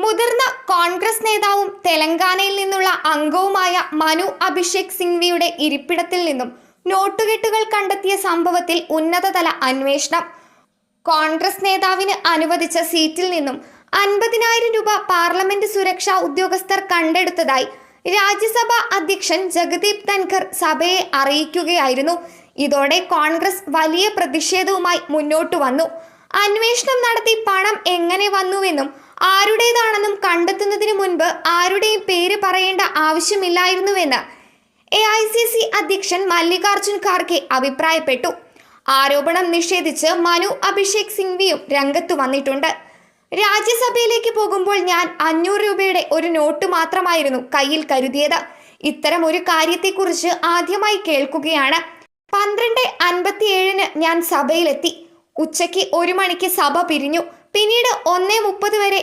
മുതിർന്ന കോൺഗ്രസ് നേതാവും തെലങ്കാനയിൽ നിന്നുള്ള അംഗവുമായ മനു അഭിഷേക് സിംഗ്വിയുടെ ഇരിപ്പിടത്തിൽ നിന്നും നോട്ടുകെട്ടുകൾ കണ്ടെത്തിയ സംഭവത്തിൽ ഉന്നതതല അന്വേഷണം. കോൺഗ്രസ് നേതാവിന് അനുവദിച്ച സീറ്റിൽ നിന്നും അൻപതിനായിരം രൂപ പാർലമെന്റ് സുരക്ഷാ ഉദ്യോഗസ്ഥർ കണ്ടെടുത്തതായി രാജ്യസഭാ അധ്യക്ഷൻ ജഗദീപ് ധൻഖർ സഭയെ അറിയിക്കുകയായിരുന്നു. ഇതോടെ കോൺഗ്രസ് വലിയ പ്രതിഷേധവുമായി മുന്നോട്ടു വന്നു. അന്വേഷണം നടത്തി പണം എങ്ങനെ വന്നുവെന്നും ആരുടേതാണെന്നും കണ്ടെത്തുന്നതിന് മുൻപ് ആരുടെയും പേര് പറയേണ്ട ആവശ്യമില്ലായിരുന്നുവെന്ന് എ ഐ സി സി അധ്യക്ഷൻ മല്ലികാർജുൻ ഖാർഗെ അഭിപ്രായപ്പെട്ടു. ആരോപണം നിഷേധിച്ച് മനു അഭിഷേക് സിംഗ്വിയും രംഗത്തു വന്നിട്ടുണ്ട്. രാജ്യസഭയിലേക്ക് പോകുമ്പോൾ ഞാൻ അഞ്ഞൂറ് രൂപയുടെ ഒരു നോട്ട് മാത്രമായിരുന്നു കയ്യിൽ കരുതിയത്. ഇത്തരം ഒരു കാര്യത്തെക്കുറിച്ച് ആദ്യമായി കേൾക്കുകയാണ്. പന്ത്രണ്ട് അൻപത്തിയേഴിന് ഞാൻ സഭയിലെത്തി. ഉച്ചയ്ക്ക് ഒരു മണിക്ക് സഭ പിരിഞ്ഞു. പിന്നീട് ഒന്നേ മുപ്പത് വരെ